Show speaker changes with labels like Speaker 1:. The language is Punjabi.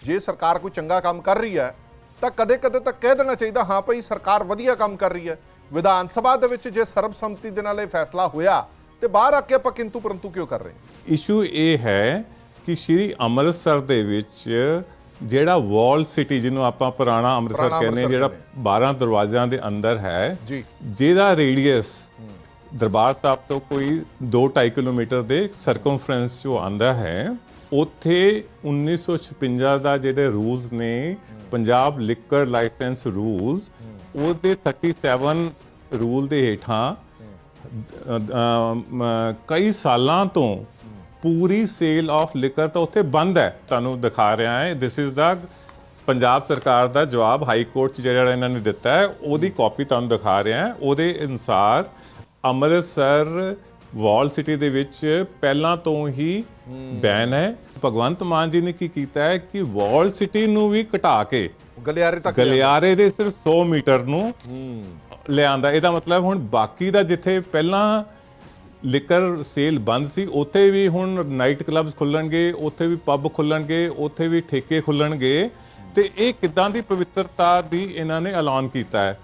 Speaker 1: ਜੇ ਸਰਕਾਰ ਕੋਈ ਚੰਗਾ ਕੰਮ ਕਰ ਰਹੀ ਹੈ ਤਾਂ ਕਦੇ-ਕਦੇ ਤਾਂ ਕਹਿ ਦੇਣਾ ਚਾਹੀਦਾ ਹਾਂ ਭਾਈ ਸਰਕਾਰ ਵਧੀਆ ਕੰਮ ਕਰ ਰਹੀ ਹੈ। ਵਿਧਾਨ ਸਭਾ ਦੇ ਵਿੱਚ ਜੇ ਸਰਬਸੰਮਤੀ ਦੇ ਨਾਲ ਇਹ ਫੈਸਲਾ ਹੋਇਆ ਤੇ ਬਾਹਰ ਆ ਕੇ ਆਪਾਂ ਕਿੰਤੂ ਪਰੰਤੂ ਕਿਉਂ ਕਰ ਰਹੇ ਹਾਂ?
Speaker 2: ਇਸ਼ੂ ਇਹ ਹੈ ਕਿ ਸ਼੍ਰੀ ਅੰਮ੍ਰਿਤਸਰ ਦੇ ਵਿੱਚ ਜਿਹੜਾ ਵਾਲ ਸਿਟੀ ਜਿਹਨੂੰ ਆਪਾਂ ਪੁਰਾਣਾ ਅੰਮ੍ਰਿਤਸਰ ਕਹਿੰਦੇ ਜਿਹੜਾ 12 ਦਰਵਾਜ਼ਿਆਂ ਦੇ ਅੰਦਰ ਹੈ
Speaker 1: ਜੀ।
Speaker 2: ਜਿਹਦਾ ਰੇਡੀਅਸ ਦਰਬਾਰ ਸਾਹਿਬ ਤੋਂ ਕੋਈ 2.5 ਕਿਲੋਮੀਟਰ ਦੇ ਸਰਕਮਫਰੈਂਸ ਜੋ ਆਂਦਾ ਹੈ ਉੱਥੇ 1956 ਦਾ ਜਿਹੜੇ ਰੂਲਸ ਨੇ ਪੰਜਾਬ ਲਿਕਰ ਲਾਇਸੈਂਸ ਰੂਲਸ ਉਹਦੇ 37 ਰੂਲ ਦੇ ਹੇਠਾਂ ਕਈ ਸਾਲਾਂ ਤੋਂ ਪੂਰੀ ਸੇਲ ਆਫ ਲਿਕਰ ਤਾਂ ਉੱਥੇ ਬੰਦ ਹੈ ਤੁਹਾਨੂੰ ਦਿਖਾ ਰਿਹਾ ਹੈ। ਥਿਸ ਇਜ਼ ਦਾ ਪੰਜਾਬ ਸਰਕਾਰ ਦਾ ਜਵਾਬ ਹਾਈ ਕੋਰਟ 'ਚ ਜਿਹੜਾ ਇਹਨਾਂ ਨੇ ਦਿੱਤਾ ਹੈ ਉਹਦੀ ਕਾਪੀ ਤੁਹਾਨੂੰ ਦਿਖਾ ਰਿਹਾ ਹਾਂ। ਉਹਦੇ ਅਨੁਸਾਰ ਅੰਮ੍ਰਿਤਸਰ ਵਾਲ ਸਿਟੀ ਦੇ ਵਿੱਚ ਪਹਿਲਾਂ ਤੋਂ ਹੀ ਬੈਨ ਹੈ। ਭਗਵੰਤ ਮਾਨ ਜੀ ਨੇ ਕੀ ਕੀਤਾ ਹੈ ਕਿ ਵਾਲ ਸਿਟੀ ਨੂੰ ਵੀ ਘਟਾ ਕੇ
Speaker 1: ਗਲਿਆਰੇ ਤੱਕ
Speaker 2: ਗਲਿਆਰੇ ਦੇ ਸਿਰਫ 100 ਮੀਟਰ ਨੂੰ ਲਿਆਂਦਾ। ਇਹਦਾ ਮਤਲਬ ਹੁਣ ਬਾਕੀ ਦਾ ਜਿੱਥੇ ਪਹਿਲਾਂ ਲਿਕਰ ਸੇਲ ਬੰਦ ਸੀ ਉੱਥੇ ਵੀ ਹੁਣ ਨਾਈਟ ਕਲੱਬਸ ਖੁੱਲਣਗੇ ਉੱਥੇ ਵੀ ਪੱਬ ਖੁੱਲਣਗੇ ਉੱਥੇ ਵੀ ਠੇਕੇ ਖੁੱਲਣਗੇ। ਤੇ ਇਹ ਕਿਦਾਂ ਦੀ ਪਵਿੱਤਰਤਾ ਦੀ ਇਹਨਾਂ ਨੇ ਐਲਾਨ ਕੀਤਾ ਹੈ?